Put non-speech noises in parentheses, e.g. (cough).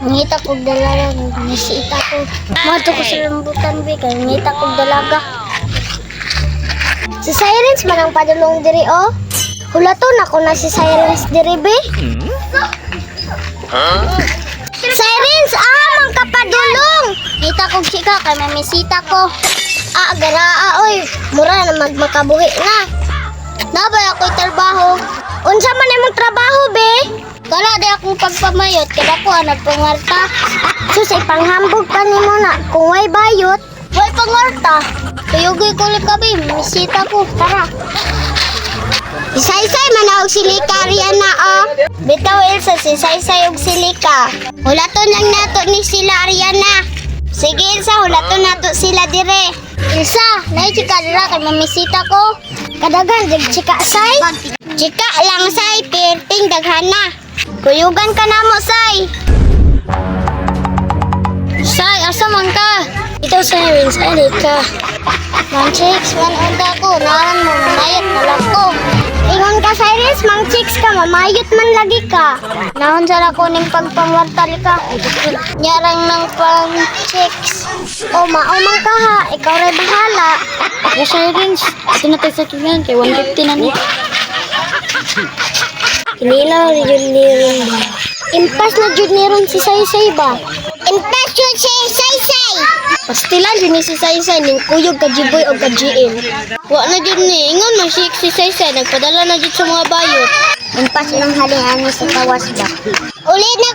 Ngita ko dalaga, nisita ko. Mato ko sa rambutan, be, kaya ngita ko dalaga. Si Sirens man ang padulong diri, oh. Hulaton ako na si Sirens diri, be. Sirens, ah, man ka padulong. Ngita ko chika, kay may misita ko. Ah, garaa, oy. Mura na magmakabuhi na. Nabay ako'y trabaho. Unsa man imong trabaho, be? Wala di akong pagpamayot, kada ko ang nagpangarta. Sus, ipanghambog pa ni mo na. Kung way bayot, way pangarta. Kuyugoy ko lang kami, misita ko. Tara. Isaysay man na og silika riyan na oh. Bitaw Elsa si Isaysay og silika. Hulaton lang nato ni sila Ariana. Sige Elsa, hulaton nato sila dire. Elsa, nay chika dira kay mamisita ko. Kadagan dig chika say. Chika lang say, perting daghana. Kuyugan ka na mo say. Say, asa man ka? Ito Sirens, ay ka. Mang chicks, man onda ko, naran mo, mamayot na lang ko. Ingon ka, Cyrus, mang chicks ka, mamayot man lagi ka. Nahon sa ko ning pagpangwartal ka. Nyarang ng pang chicks. O, maumang ka ha, ikaw rin bahala. Ito na tayo sa tulan. Kay 150 na ni. (laughs) Kinilaw ni Jun Niron ba? Impas na Jun Niron si Saysay ba? Impas yun si Saysay! Pastilan ni si Saysay ning kuyog ka Jiboy o ka GM. Wa na dyan ni. Ingon man si si Saysay. Nagpadala na dyan sa mga bayot. Impas ng halingan sa tawas ba? Ulit na!